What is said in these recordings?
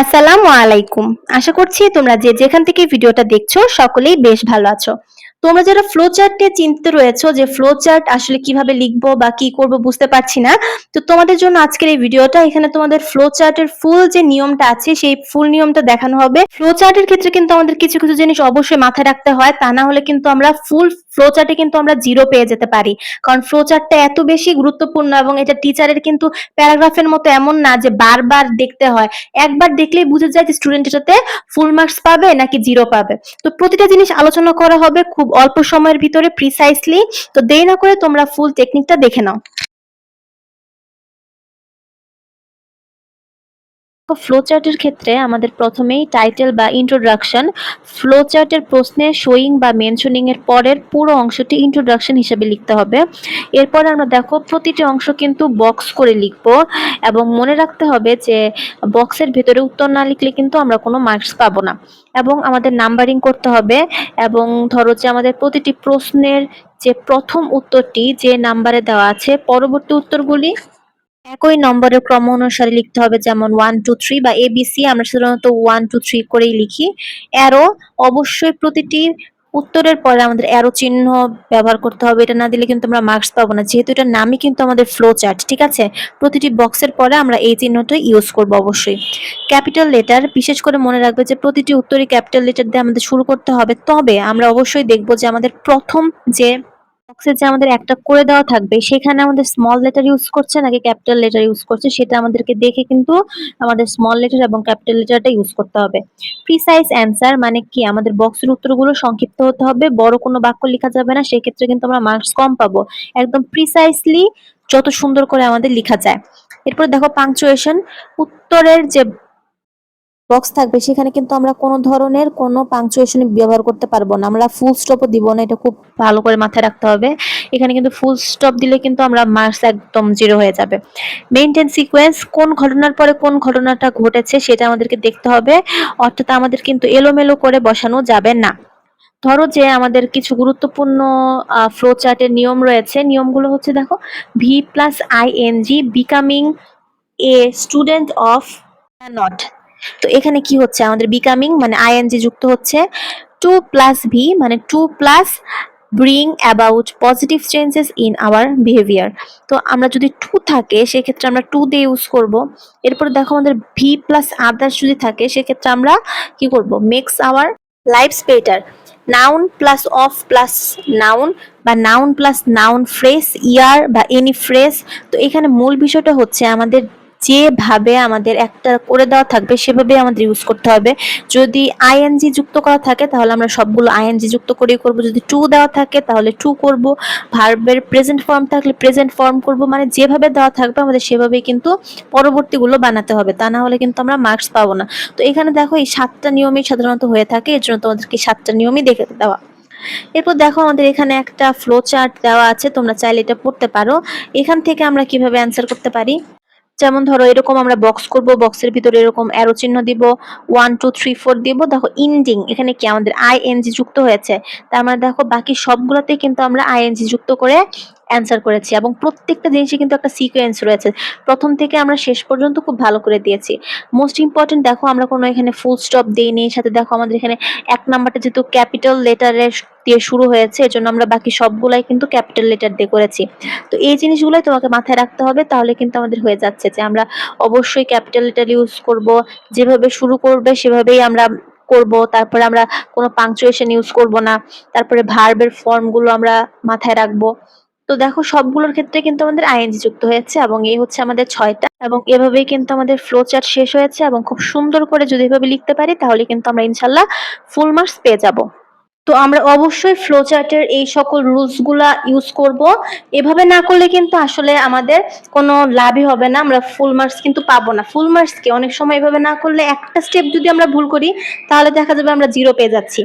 আসসালামু আলাইকুম। আশা করছি তোমরা যে যেখান থেকে ভিডিওটা দেখছ সকলেই বেশ ভালো আছো। তোমরা যারা ফ্লো চার্টে চিন্তিত রয়েছো যে ফ্লো চার্ট আসলে কীভাবে লিখব বা কি করব বুঝতে পারছি না, তো তোমাদের জন্য আজকের এই ভিডিওটা, এখানে তোমাদের ফ্লো চার্টের ফুল যে নিয়মটা আছে, সেই ফুল নিয়মটা দেখানো হবে। ফ্লো চার্টের ক্ষেত্রে কিন্তু আমাদের কিছু কিছু জিনিস অবশ্যই মাথায় রাখতে হয়, তা না হলে কিন্তু আমরা ফুল ফ্লো চার্টে কিন্তু আমরা জিরো পেয়ে যেতে পারি। কারণ ফ্লো চার্টটা এত বেশি গুরুত্বপূর্ণ এবং এটা টিচারের কিন্তু প্যারাগ্রাফের মতো এমন না যে বারবার দেখতে হয়। একবার দেখলেই বুঝে যায় যে স্টুডেন্ট এটাতে ফুল মার্কস পাবে নাকি জিরো পাবে। তো প্রতিটা জিনিস আলোচনা করা হবে খুব অল্প সময়ের ভিতরে প্রিসাইসলি তো দেরি না করে তোমরা ফুল টেকনিকটা দেখে নাও। ফ্লো চার্টের ক্ষেত্রে আমাদের প্রথমেই টাইটেল বা ইন্ট্রোডাকশন ফ্লো চার্টের প্রশ্নে শোয়িং বা মেনশনিং এর পরের পুরো অংশটি ইন্ট্রোডাকশন হিসেবে লিখতে হবে। এরপর আমরা দেখো প্রতিটি অংশ কিন্তু বক্স করে লিখব এবং মনে রাখতে হবে যে বক্সের ভেতরে উত্তর না লিখলে কিন্তু আমরা কোনো মার্কস পাবো না। এবং আমাদের নাম্বারিং করতে হবে এবং ধরো যে আমাদের প্রতিটি প্রশ্নের যে প্রথম উত্তরটি যে নাম্বারে দেওয়া আছে, পরবর্তী উত্তরগুলি একই নম্বরের ক্রম অনুসারে লিখতে হবে যেমন ওয়ান টু থ্রি বা এবিসি আমরা সাধারণত ওয়ান টু থ্রি করেই লিখি। অ্যারো অবশ্যই প্রতিটি উত্তরের পরে আমাদের অ্যারো চিহ্ন ব্যবহার করতে হবে। এটা না দিলে কিন্তু আমরা মার্কস পাবো না। যেহেতু এটার নামই কিন্তু আমাদের ফ্লো চার্ট ঠিক আছে? প্রতিটি বক্সের পরে আমরা এই চিহ্নটা ইউজ করব অবশ্যই। ক্যাপিটাল লেটার বিশেষ করে মনে রাখবে যে প্রতিটি উত্তরই ক্যাপিটাল লেটার দিয়ে আমাদের শুরু করতে হবে। তবে আমরা অবশ্যই দেখব যে আমাদের প্রথম যে বক্সে যে আমাদের একটা করে দেওয়া থাকবে, সেখানে আমাদের স্মল লেটার ইউজ করছে, নাকি ক্যাপিটাল লেটার ইউজ করছে, সেটা আমাদেরকে দেখে কিন্তু আমাদের স্মল লেটার এবং ক্যাপিটাল লেটারটা ইউজ করতে হবে। প্রিসাইজ অ্যান্সার মানে কি? আমাদের বক্সের উত্তরগুলো সংক্ষিপ্ত হতে হবে, বড় কোনো বাক্য লেখা যাবে না, সেক্ষেত্রে কিন্তু আমরা মার্কস কম পাবো। একদম প্রিসাইসলি যত সুন্দর করে আমাদের লেখা যায়। এরপর দেখো পাংচুয়েশন উত্তরের যে বক্স থাকবে, সেখানে কিন্তু আমরা কোনো ধরনের কোনো পাংচুয়েশন ব্যবহার করতে পারব না। আমরা ফুল স্টপও দিব না, এটা খুব ভালো করে মাথায় রাখতে হবে। এখানে কিন্তু ফুল স্টপ দিলে কিন্তু আমরা মার্কস একদম জিরো হয়ে যাবে। মেইনটেন সিকোয়েন্স কোন ঘটনার পরে কোন ঘটনাটা ঘটেছে সেটা আমাদেরকে দেখতে হবে। অর্থাৎ আমাদের কিন্তু এলোমেলো করে বসানো যাবে না। ধরো যে আমাদের কিছু গুরুত্বপূর্ণ ফ্লো চার্টের নিয়ম রয়েছে। নিয়মগুলো হচ্ছে দেখো V plus I N G becoming a student of not তো এখানে কি হচ্ছে? আমাদের বিকামিং মানে আইএনজি যুক্ত হচ্ছে। টু প্লাস ভি মানে to plus bring about positive changes in our behaviour তো আমরা যদি টু থাকে, সেক্ষেত্রে আমরা টু দিয়ে ইউজ করব। এরপর দেখো আমাদের ভি প্লাস আদার্স যদি থাকে, সেক্ষেত্রে আমরা কি করব? Makes our lifes better noun plus of plus noun বা noun plus noun phrase year বা এনি ফ্রেস তো এখানে মূল বিষয়টা হচ্ছে আমাদের যেভাবে আমাদের একটা করে দেওয়া থাকবে সেভাবে আমাদের ইউজ করতে হবে। যদি আইএনজি যুক্ত করা থাকে, তাহলে আমরা সবগুলো আইএনজি যুক্ত করেই করব। যদি টু দেওয়া থাকে, তাহলে টু করব। ভার্বের প্রেজেন্ট ফর্ম থাকলে প্রেজেন্ট ফর্ম করব। মানে যেভাবে দেওয়া থাকবে, আমাদের সেভাবেই কিন্তু পরবর্তীগুলো বানাতে হবে। তা না হলে কিন্তু আমরা মার্কস পাবো না। তো এখানে দেখো, এই সাতটা নিয়মই সাধারণত হয়ে থাকে। এর জন্য তোমাদেরকে সাতটা নিয়মই দেখে দেওয়া। এরপর দেখো, আমাদের এখানে একটা ফ্লো চার্ট দেওয়া আছে। তোমরা চাইলে এটা পড়তে পারো। এখান থেকে আমরা কীভাবে অ্যান্সার করতে পারি? যেমন ধরো এরকম আমরা বক্স করব বক্সের ভিতরে এরকম অ্যারো চিহ্ন দিব ওয়ান টু থ্রি ফোর দিব। দেখো ইন্ডিং এখানে কি আমাদের আইএনজি যুক্ত হয়েছে। তার মানে দেখো বাকি সবগুলোতে কিন্তু আমরা আইএনজি যুক্ত করে অ্যান্সার করেছি এবং প্রত্যেকটা জিনিসই কিন্তু একটা সিকোয়েন্স রয়েছে। প্রথম থেকে আমরা শেষ পর্যন্ত খুব ভালো করে দিয়েছি। মোস্ট ইম্পর্টেন্ট দেখো, আমরা কোনো এখানে ফুল স্টপ দিইনি। সাথে দেখো আমাদের এখানে এক নাম্বারটা যেহেতু ক্যাপিটাল লেটারের দিয়ে শুরু হয়েছে, এজন্য আমরা বাকি সবগুলাই কিন্তু ক্যাপিটাল লেটার দিয়ে করেছি। তো এই জিনিসগুলোই তোমাকে মাথায় রাখতে হবে, তাহলে কিন্তু আমাদের হয়ে যাচ্ছে যে আমরা অবশ্যই ক্যাপিটাল লেটার ইউজ করব। যেভাবে শুরু করবে, সেভাবেই আমরা করব। তারপরে আমরা কোনো পাংচুয়েশন ইউজ করব না। তারপরে ভার্বের ফর্মগুলো আমরা মাথায় রাখব। তো দেখো, সবগুলোর ক্ষেত্রে কিন্তু আমাদের আইএনজি যুক্ত হয়েছে এবং এই হচ্ছে আমাদের ছয়টা। এবং এভাবেই কিন্তু আমাদের ফ্লো চার্ট শেষ হয়েছে এবং খুব সুন্দর করে যদি এভাবে লিখতে পারি, তাহলে কিন্তু আমরা ইনশাল্লাহ ফুল মার্কস পেয়ে যাব। তো আমরা অবশ্যই ফ্লো চার্টের এই সকল রুলসগুলা ইউজ করব। এভাবে না করলে কিন্তু আসলে আমাদের কোনো লাভই হবে না, আমরা ফুল মার্কস কিন্তু পাবো না। ফুল মার্কসকে অনেক সময় এভাবে না করলে একটা স্টেপ যদি আমরা ভুল করি, তাহলে দেখা যাবে আমরা জিরো পেয়ে যাচ্ছি।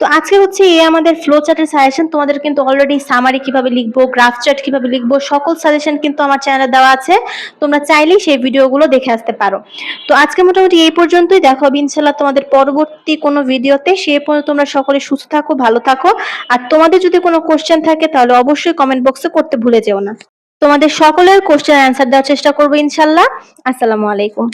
তো আজকে হচ্ছে এই আমাদের ফ্লো চার্টের সাজেশন তোমাদের কিন্তু অলরেডি সামারি কীভাবে লিখব গ্রাফ চার্ট কীভাবে লিখব, সকল সাজেশন কিন্তু আমার চ্যানেলে দেওয়া আছে। তোমরা চাইলেই সেই ভিডিওগুলো দেখে আসতে পারো। তো আজকে মোটামুটি এই পর্যন্তই। দেখো ইনশাল্লাহ তোমাদের পরবর্তী কোনো ভিডিওতে সে পর্যন্ত তোমরা সকলে সুস্থ থাকো, ভালো থাকো। আর তোমাদের যদি কোনো কোশ্চেন থাকে, তাহলে অবশ্যই কমেন্ট বক্সে করতে ভুলে যেও না। তোমাদের সকলের কোশ্চেন অ্যান্সার দেওয়ার চেষ্টা করব ইনশাল্লাহ আসসালামু আলাইকুম।